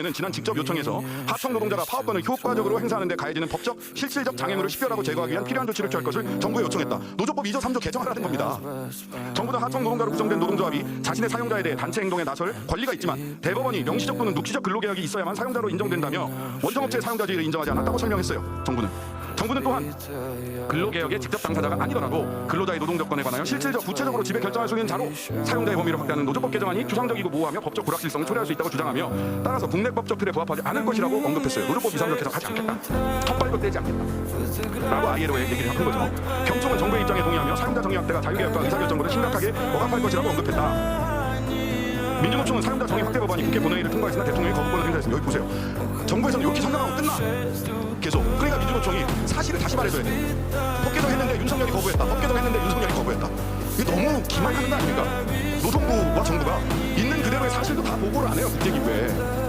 는 지난 직접 요청에서 하청 노동자가 파업권을 효과적으로 행사하는 데 가해지는 법적, 실질적 장애물을 식별하고 제거하기 위한 필요한 조치를 취할 것을 정부에 요청했다. 노조법 2조 3조 개정하라는 겁니다. 정부는 하청 노동자로 구성된 노동조합이 자신의 사용자에 대해 단체 행동에 나설 권리가 있지만 대법원이 명시적 또는 묵시적 근로계약이 있어야만 사용자로 인정된다며 원청업체 사용자 지위를 인정하지 않았다고 설명했어요. 정부는. 정부는 또한 근로개혁의 직접 당사자가 아니더라도 근로자의 노동조건에 관하여 실질적 구체적으로 지배 결정할 수 있는 자로 사용자의 범위를 확대하는 노조법 개정안이 추상적이고 모호하며 법적 불확실성을 초래할 수 있다고 주장하며 따라서 국내 법적 틀에 부합하지 않을 것이라고 언급했어요. 노조법 이상적 개정하지 않겠다. 턱발도 떼지 않겠다. 라고 ILO에 얘기를 한 거죠. 경총은 정부의 입장에 동의하며 사용자 정의학대가 자유개혁과 의사결정권을 심각하게 억압할 것이라고 언급했다. 민주노총은 사용자 정의 확대 법안이 국회 본회의를 통과했으나 대통령이 거부권을 행사했습니다. 여기 보세요. 정부에서는 이렇게 선정하고 끝나. 계속. 그러니까 민주노총이 사실을 다시 말해줘야 돼. 법개정 했는데 윤석열이 거부했다. 법개정 했는데 윤석열이 거부했다. 이게 너무 기만하는 거 아닙니까? 노동부와 정부가 있는 그대로의 사실도 다 보고를 안 해요 국제기구에.